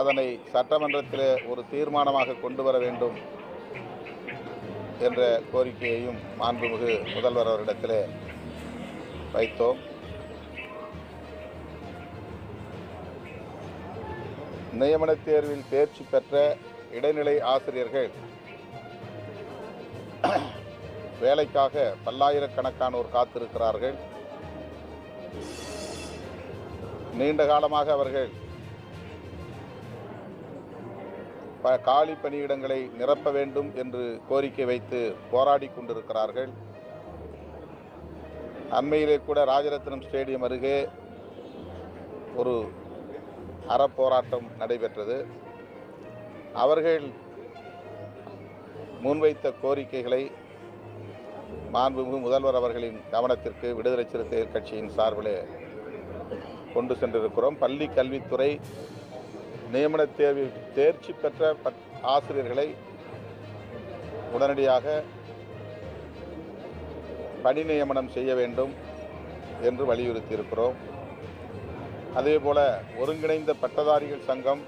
அதனை சட்டமன்றத்தில் ஒரு தீர்மானமாக கொண்டு வர வேண்டும் என்ற கோரிக்கையையும் மாண்புமிகு முதல்வர் அவரிடத்தில் வைத்தோம். நியமனத் தேர்வில் தேர்ச்சி பெற்ற இடைநிலை ஆசிரியர்கள் வேலைக்காக பல்லாயிரக்கணக்கானோர் காத்திருக்கிறார்கள். நீண்ட காலமாக அவர்கள் ப காலி பணியிடங்களை நிரப்ப வேண்டும் என்று கோரிக்கை வைத்து போராடி கொண்டிருக்கிறார்கள். அண்மையிலே கூட ராஜரத்னம் ஸ்டேடியம் அருகே ஒரு அறப்போராட்டம் நடைபெற்றது. அவர்கள் முன்வைத்த கோரிக்கைகளை மாண்புமிகு முதல்வர் அவர்களின் கவனத்திற்கு விடுதலை சிறுத்தைகள் கட்சியின் சார்பில் கொண்டு சென்றிருக்கிறோம். பள்ளி கல்வித்துறை நியமன தேர்வில் தேர்ச்சி பெற்ற பட் ஆசிரியர்களை உடனடியாக பணி நியமனம் செய்ய வேண்டும் என்று வலியுறுத்தியிருக்கிறோம். அதேபோல ஒருங்கிணைந்த பட்டதாரிகள் சங்கம்